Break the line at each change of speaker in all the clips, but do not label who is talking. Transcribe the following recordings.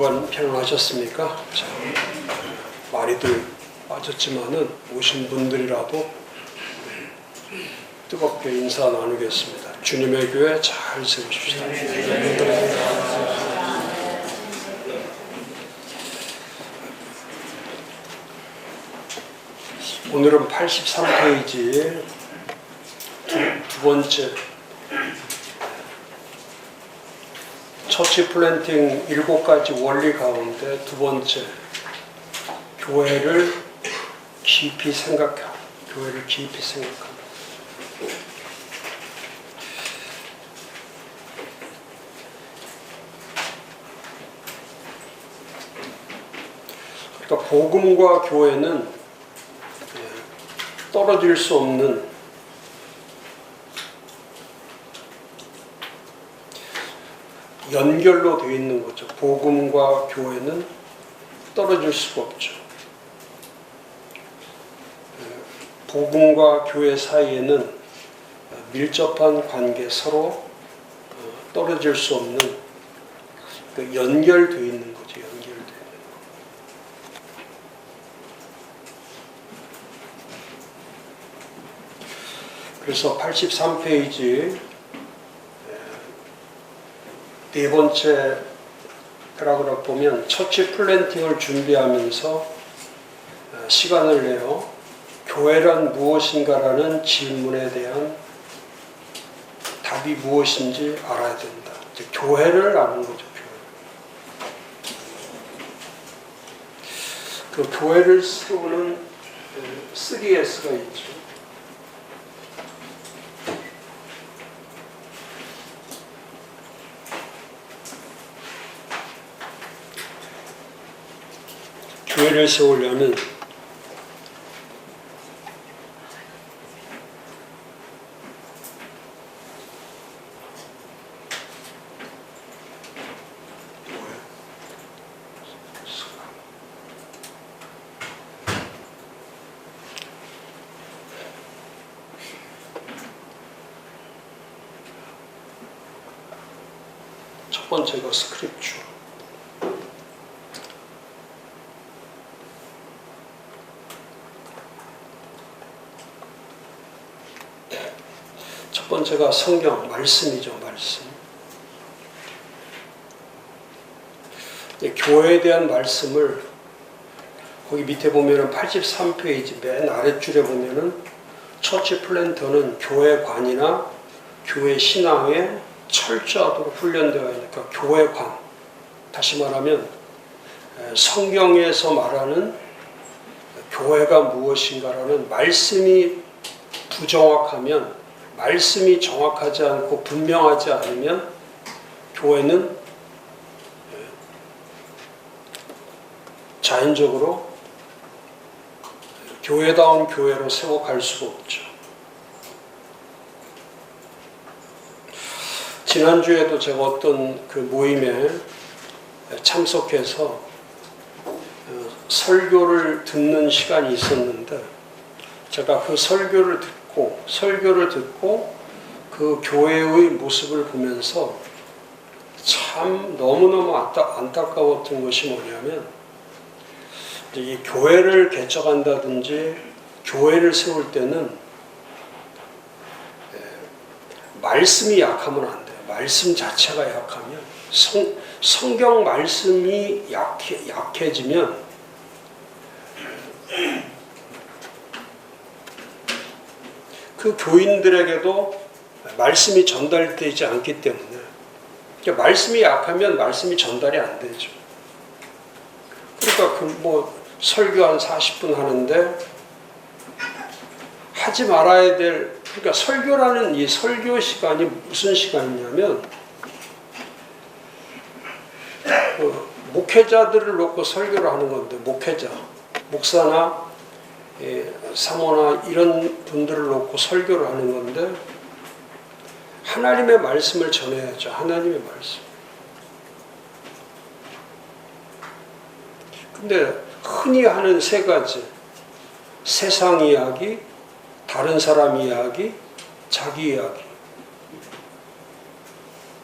주간 평안하셨습니까? 자, 많이들 빠졌지만은 오신 분들이라도 뜨겁게 인사 나누겠습니다. 주님의 교회 잘 세우십시다. 오늘은 83페이지 두, 두 번째 처치 플랜팅 일곱 가지 원리 가운데 두 번째 교회를 깊이 생각하고 교회를 깊이 생각합니다. 그러니까 복음과 교회는 예, 떨어질 수 없는 연결로 되어 있는 거죠. 복음과 교회는 떨어질 수가 없죠. 예, 복음과 교회 사이에는 밀접한 관계 서로 어, 떨어질 수 없는 그 연결되어 있는 거죠. 연결되어 있는 거. 그래서 83페이지 네 번째 패러그래프 보면 처치 플랜팅을 준비하면서 어, 시간을 내어 교회란 무엇인가라는 질문에 대한 답이 무엇인지 알아야 된다. 교회를 아는 거죠. 그 교회를 세우는 3S가 있죠. 교회를 세우려면 첫 번째가 스크립처. 첫 번째가 성경 말씀이죠, 말씀. 이 교회에 대한 말씀을 거기 밑에 보면은 83페이지 맨 아랫줄에 보면은 처치 플랜터는 교회관이나 교회 신앙에 철저하도록 훈련되어 있으니까 교회관. 다시 말하면 에, 성경에서 말하는 교회가 무엇인가라는 말씀이 부정확하면 말씀이 정확하지 않고 분명하지 않으면 교회는 예, 자연적으로 교회다운 교회로 세워갈 수가 없죠. 지난주에도 제가 어떤 그 모임에 참석해서 어, 설교를 듣는 시간이 있었는데 제가 그 설교를 듣고 설교를 듣고 그 교회의 모습을 보면서 참 너무너무 안타, 안타까웠던 것이 뭐냐면 이 교회를 개척한다든지 교회를 세울 때는 에, 말씀이 약하면 안 돼요. 말씀 자체가 약하면 성, 성경 말씀이 약해, 약해지면 그 교인들에게도 말씀이 전달되지 않기 때문에 그러니까 말씀이 약하면 말씀이 전달이 안 되죠. 그러니까 그 뭐 설교 한 40분 하는데 하지 말아야 될 그러니까 설교라는 이 설교 시간이 무슨 시간이냐면 그 목회자들을 놓고 설교를 하는 건데 목회자 목사나 예, 사모나 이런 분들을 놓고 설교를 하는 건데 하나님의 말씀을 전해야죠. 하나님의 말씀. 근데 흔히 하는 세 가지 세상 이야기, 다른 사람 이야기, 자기 이야기.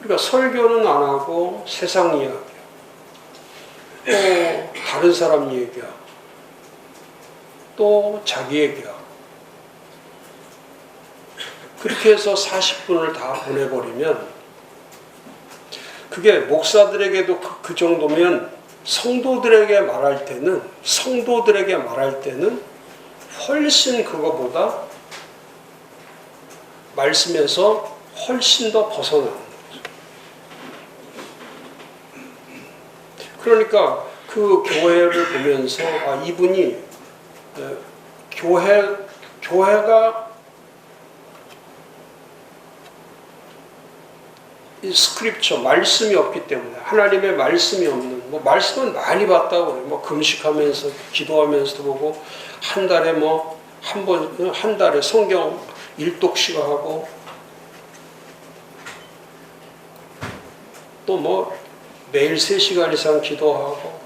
그러니까 설교는 안 하고 세상 이야기. 또 다른 사람 얘기야. 또 자기 얘기야. 그렇게 해서 40분을 다 보내버리면 그게 목사들에게도 그, 그 정도면 성도들에게 말할 때는 성도들에게 말할 때는 훨씬 그거보다 말씀에서 훨씬 더 벗어나는 거죠. 그러니까 그 교회를 보면서 아 이분이 에, 교회 교회가 이 스크립처 말씀이 없기 때문에 하나님의 말씀이 없는 뭐 말씀은 많이 봤다고 그래요. 뭐 금식하면서 기도하면서도 보고 한 달에 뭐 한 번 한 달에 성경 일독씩 하고 또 뭐 매일 3시간 이상 기도하고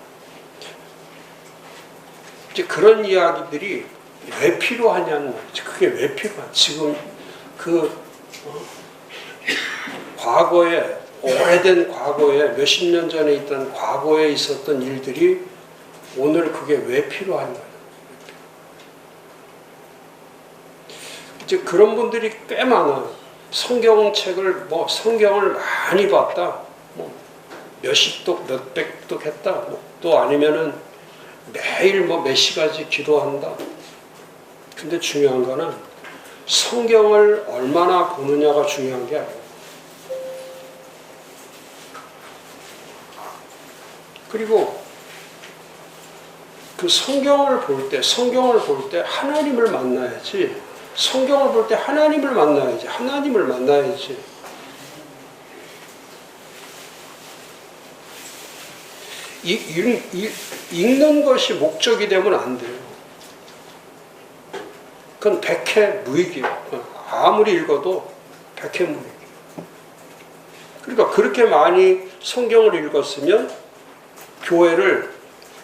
이제 그런 이야기들이 왜 필요하냐는 말이죠. 그게 왜 필요한 지금 그 어, 과거에 오래된 과거에 몇십 년 전에 있던 과거에 있었던 일들이 오늘 그게 왜 필요한가? 이제 그런 분들이 꽤 많아. 성경책을 뭐 성경을 많이 봤다. 뭐 몇십 독, 몇백 독 했다. 뭐 또 아니면은 매일 뭐 몇 시까지 기도한다. 근데 중요한 거는 성경을 얼마나 보느냐가 중요한 게 아니에요. 그리고 그 성경을 볼 때, 성경을 볼 때 하나님을 만나야지. 성경을 볼 때 하나님을 만나야지. 하나님을 만나야지. 이, 이, 이, 읽는 것이 목적이 되면 안 돼요. 그건 백해 무익이에요. 아무리 읽어도 백해 무익. 그러니까 그렇게 많이 성경을 읽었으면 교회를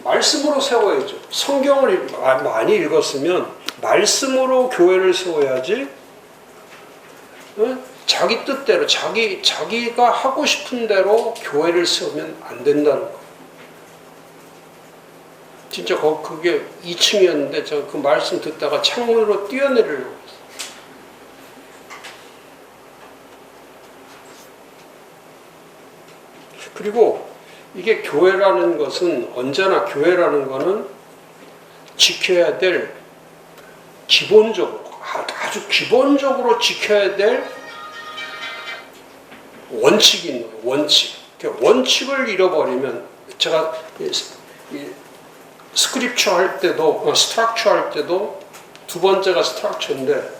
말씀으로 세워야죠. 성경을 많이 읽었으면 말씀으로 교회를 세워야지. 어? 자기 뜻대로 자기 자기가 하고 싶은 대로 교회를 세우면 안 된다는 거. 진짜 거 그게 2층이었는데 제가 그 말씀 듣다가 창문으로 뛰어내리려고 했어요. 그리고 이게 교회라는 것은 언제나 교회라는 것은 지켜야 될 기본적으로 아주 기본적으로 지켜야 될 원칙이 거예요. 원칙. 원칙을 잃어버리면 제가 스크립처 할 때도 어, 스트럭처 할 때도 두 번째가 스트럭처인데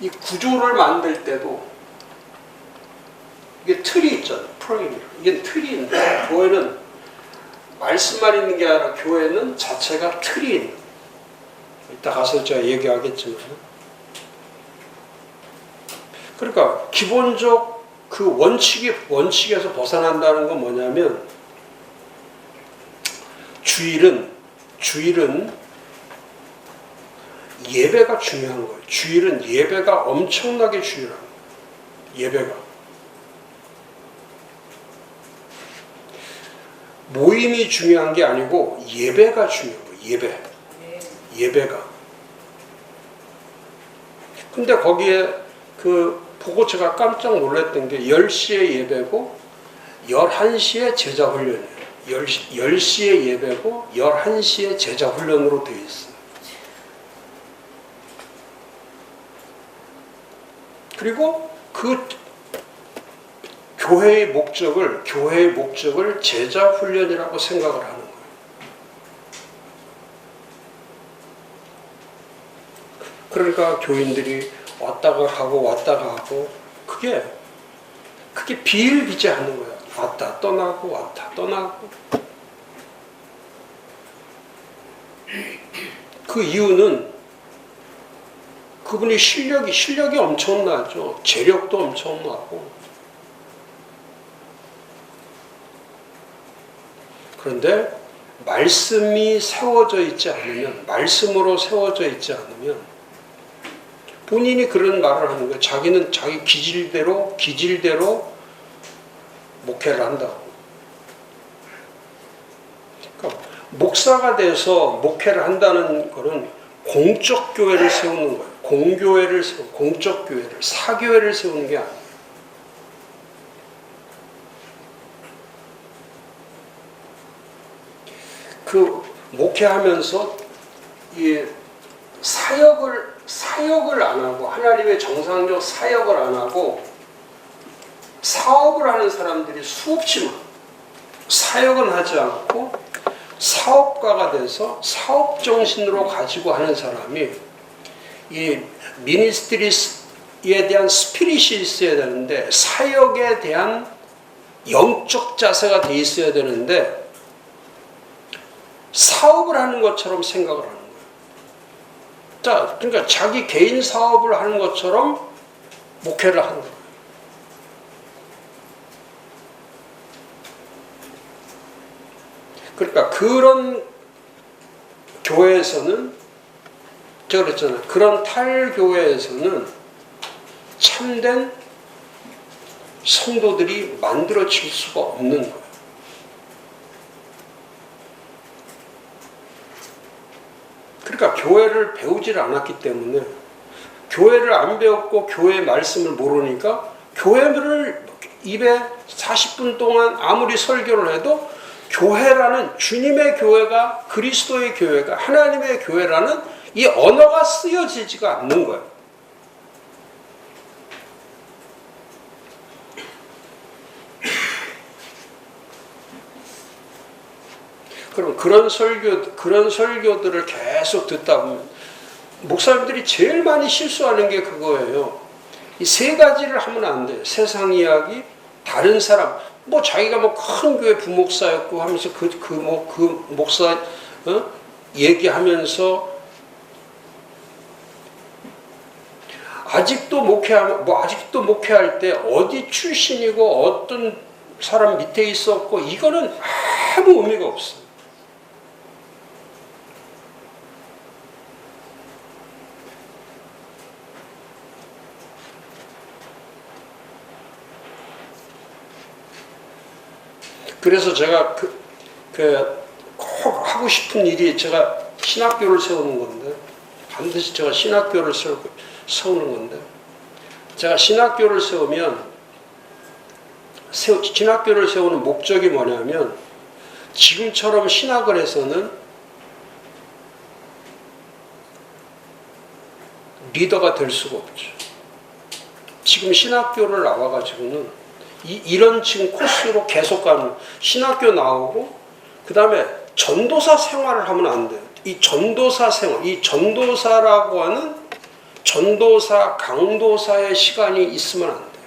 이 구조를 만들 때도 이게 틀이 있잖아요. 프레임. 이게 틀이 있는데 교회는 말씀만 있는 게 아니라 교회는 자체가 틀이 있는. 이따 가서 제가 얘기하겠지만. 그러니까 기본적 그 원칙이 원칙에서 벗어난다는 건 뭐냐면 주일은 주일은 예배가 중요한 거예요. 주일은 예배가 엄청나게 중요한 거예요. 예배가. 모임이 중요한 게 아니고 예배가 중요한 거예요. 예배. 예배가. 근데 거기에 그 보고 제가 깜짝 놀랐던 게 10시에 예배고 11시에 제자 훈련이에요. 10시, 10시 에 예배고 11시에 제자 훈련으로 되어 있어요. 그리고 그 교회의 목적을 교회의 목적을 제자 훈련이라고 생각을 하는 거예요. 그러니까 교인들이 왔다가 가고 왔다가 가고 그게 그게 비일비재하는 거야. 왔다 떠나고 왔다 떠나고 그 이유는 그분이 실력이 실력이 엄청나죠. 재력도 엄청나고. 그런데 말씀이 세워져 있지 않으면 말씀으로 세워져 있지 않으면 본인이 그런 말을 하는 거예요. 자기는 자기 기질대로 기질대로 목회를 한다고. 그러니까 목사가 돼서 목회를 한다는 거는 공적 교회를 세우는 거예요. 공교회를 세우 공적 교회를 사교회를 세우는 게 아니에요. 그 목회하면서 이 사역을 사역을 안 하고 하나님의 정상적 사역을 안 하고 사업을 하는 사람들이 많아. 사역은 하지 않고 사업가가 돼서 사업 정신으로 가지고 하는 사람이 이 미니스트리에 대한 스피릿이 있어야 되는데 사역에 대한 영적 자세가 돼 있어야 되는데 사업을 하는 것처럼 생각을 하는. 자, 그러니까 자기 개인 사업을 하는 것처럼 목회를 하는 거예요. 그러니까 그런 교회에서는 제가 그랬잖아요. 그런 탈교회에서는 참된 성도들이 만들어질 수가 없는 거예요. 그러니까 교회를 배우질 않았기 때문에 교회를 안 배웠고 교회 말씀을 모르니까 교회를 입에 40분 동안 아무리 설교를 해도 교회라는 주님의 교회가 그리스도의 교회가 하나님의 교회라는 이 언어가 쓰여지지가 않는 거예요. 그럼 그런 설교 그런 설교들을 계속 듣다 보면 목사님들이 제일 많이 실수하는 게 그거예요. 이 세 가지를 하면 안 돼요. 세상 이야기, 다른 사람, 뭐 자기가 뭐 큰 교회 부목사였고 하면서 그 그 뭐 그 목사 어? 얘기하면서 아직도 목회하면 뭐 아직도 목회할 때 어디 출신이고 어떤 사람 밑에 있었고 이거는 아무 의미가 없어. 그래서 제가 그, 그, 꼭 하고 싶은 일이 제가 신학교를 세우는 건데, 반드시 제가 신학교를 세우고, 세우는 건데, 제가 신학교를 세우면, 세우, 신학교를 세우는 목적이 뭐냐면, 지금처럼 신학을 해서는 리더가 될 수가 없죠. 지금 신학교를 나와가지고는 이, 이런 지금 코스로 계속 가는 신학교 나오고 그 다음에 전도사 생활을 하면 안 돼요. 이 전도사 생활, 이 전도사라고 하는 전도사, 강도사의 시간이 있으면 안 돼요.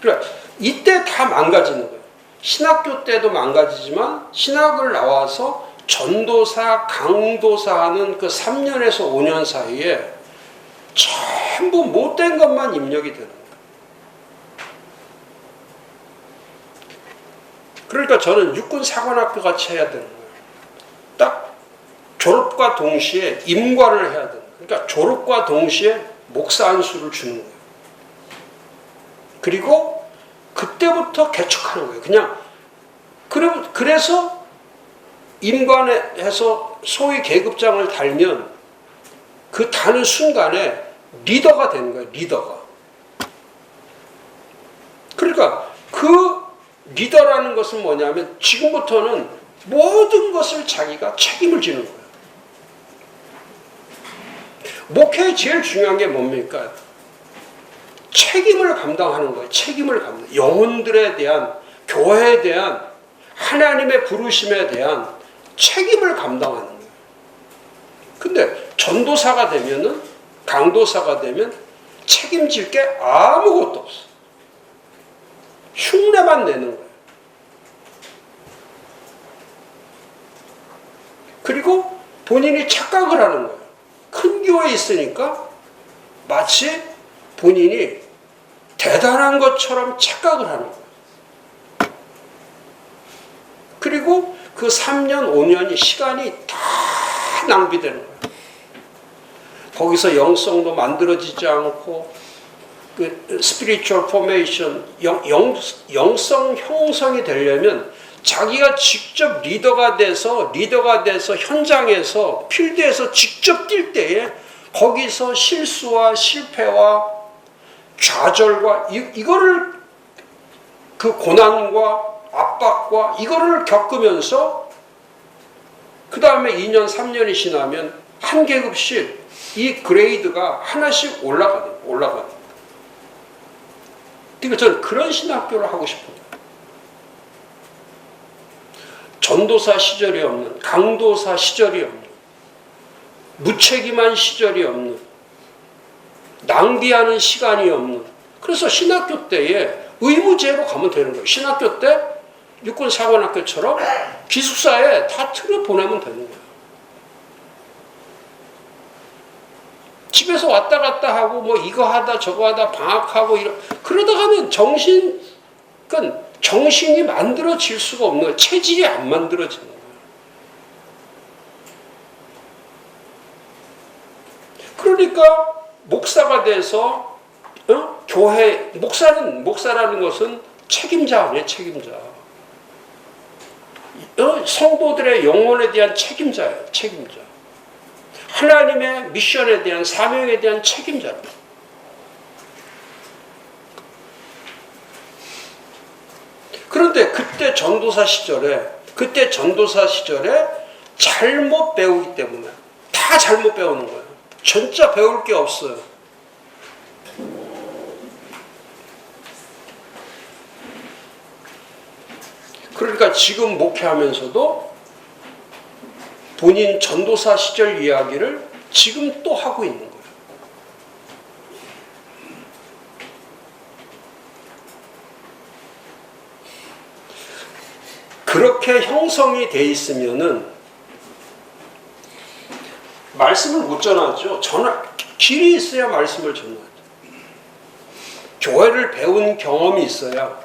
그래 이때 다 망가지는 거예요. 신학교 때도 망가지지만 신학을 나와서 전도사, 강도사 하는 그 3년에서 5년 사이에 전부 못된 것만 입력이 되는 거예요. 그러니까 저는 육군사관학교 같이 해야 되는 거예요. 딱 졸업과 동시에 임관을 해야 되는. 그러니까 졸업과 동시에 목사 안수를 주는 거예요. 그리고 그때부터 개척하는 거예요. 그냥 그래서 임관에서 소위 계급장을 달면 그 다는 순간에 리더가 되는 거예요. 리더가. 그러니까 그 리더라는 것은 뭐냐면 지금부터는 모든 것을 자기가 책임을 지는 거예요. 목회의 제일 중요한 게 뭡니까? 책임을 감당하는 거예요. 책임을 감당. 영혼들에 대한 교회에 대한 하나님의 부르심에 대한 책임을 감당하는 거예요. 근데 전도사가 되면은 강도사가 되면 책임질 게 아무것도 없어. 흉내만 내는 거예요. 그리고 본인이 착각을 하는 거예요. 큰 교회에 있으니까 마치 본인이 대단한 것처럼 착각을 하는 거예요. 그리고 그 3년, 5년이 시간이 다 낭비되는 거예요. 거기서 영성도 만들어지지 않고 그 스피리추얼 포메이션 영, 영, 영성 형성이 되려면 자기가 직접 리더가 돼서 리더가 돼서 현장에서 필드에서 직접 뛸 때에 거기서 실수와 실패와 좌절과 이, 이거를 그 고난과 압박과 이거를 겪으면서 그 다음에 2년 3년이 지나면 한 계급씩 이 그레이드가 하나씩 올라가는 올라가는. 그러니까 저는 그런 신학교를 하고 싶어요. 전도사 시절이 없는, 강도사 시절이 없는, 무책임한 시절이 없는, 낭비하는 시간이 없는. 그래서 신학교 때에 의무제로 가면 되는 거예요. 신학교 때 육군 사관학교처럼 기숙사에 다 틀어 보내면 되는 거예요. 집에서 왔다 갔다 하고 뭐 이거 하다 저거 하다 방학하고 이러 그러다가는 정신 그러니까 정신이 만들어질 수가 없는 거예요. 체질이 안 만들어지는 거예요. 그러니까 목사가 돼서 어? 교회 목사는 목사라는 것은 책임자 아니에요, 책임자. 어? 성도들의 영혼에 대한 책임자예요, 책임자. 하나님의 미션에 대한 사명에 대한 책임자입니다. 그런데 그때 전도사 시절에 그때 전도사 시절에 잘못 배우기 때문에 다 잘못 배우는 거예요. 진짜 배울 게 없어요. 그러니까 지금 목회하면서도 본인 전도사 시절 이야기를 지금 또 하고 있는 거예요. 그렇게 형성이 돼 있으면은 말씀을 못 전하죠. 전하 길이 있어야 말씀을 전하죠. 교회를 배운 경험이 있어야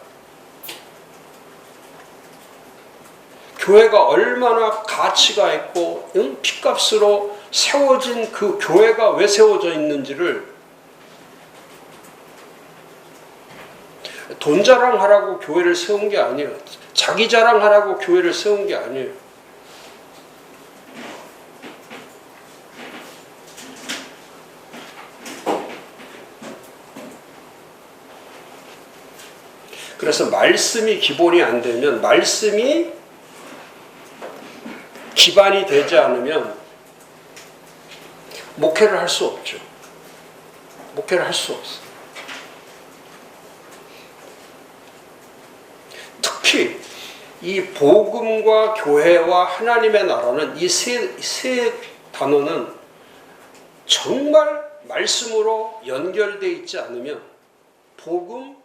교회가 얼마나 가치가 있고 응? 피값으로 세워진 그 교회가 왜 세워져 있는지를 돈 자랑하라고 교회를 세운 게 아니에요. 자기 자랑하라고 교회를 세운 게 아니에요. 그래서 말씀이 기본이 안 되면 말씀이 기반이 되지 않으면 목회를 할 수 없죠. 목회를 할 수 없어. 특히 이 복음과 교회와 하나님의 나라는 이세 세 단어는 정말 말씀으로 연결돼 있지 않으면 복음,